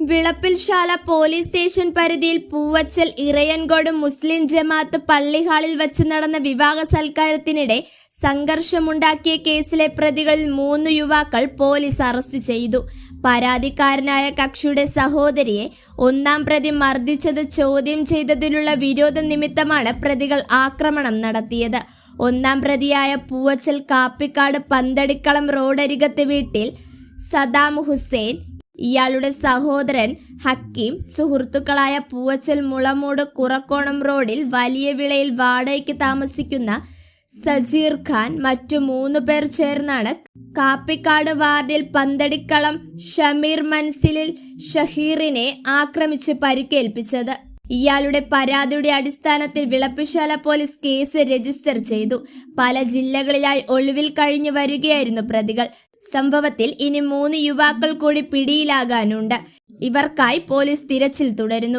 Vilappilsala police station പരിധിയിൽ പൂവച്ചൽ ഇറയൻകോട് മുസ്ലിം ജമാഅത്ത് പള്ളി ഹാളിൽ വച്ച് നടന്ന വിവാഹ സൽക്കാരത്തിനിടെ സംഘർഷമുണ്ടാക്കിയ കേസിലെ പ്രതികളിൽ മൂന്ന് യുവാക്കൾ പോലീസ് അറസ്റ്റ് ചെയ്തു. പരാതിക്കാരനായ കക്ഷിയുടെ സഹോദരിയെ ഒന്നാം പ്രതി മർദ്ദിച്ചത് ചോദ്യം ചെയ്തതിലുള്ള വിരോധ നിമിത്തമാണ് പ്രതികൾ ആക്രമണം നടത്തിയത്. ഒന്നാം പ്രതിയായ പൂവച്ചൽ കാപ്പിക്കാട് പന്തടിക്കളം റോഡരികത്ത് വീട്ടിൽ സദാം ഹുസൈൻ ഇയാളുടെ സഹോദരൻ ഹക്കീം സുഹൃത്തുക്കളായ പൂവച്ചൽ മുളമൂട് കുറക്കോണം റോഡിൽ വലിയ വിളയിൽ വാടകയ്ക്ക് താമസിക്കുന്ന സജീർ ഖാൻ മറ്റു മൂന്ന് പേർ ചേർന്നാണ് കാപ്പിക്കാട് വാർഡിൽ പന്തടിക്കളം ഷമീർ മൻസിലിൽ ഷഹീറിനെ ആക്രമിച്ച് പരിക്കേൽപ്പിച്ചത്. ഇയാളുടെ പരാതിയുടെ അടിസ്ഥാനത്തിൽ വിളപ്പുശാല പോലീസ് കേസ് രജിസ്റ്റർ ചെയ്തു. പല ജില്ലകളിലായി ഒളിവിൽ കഴിഞ്ഞു വരികയായിരുന്നു പ്രതികൾ. സംഭവത്തിൽ ഇനി മൂന്ന് യുവാക്കൾ കൂടി പിടിയിലാകാനുണ്ട്. ഇവർക്കായി പോലീസ് തിരച്ചിൽ തുടരുന്നു.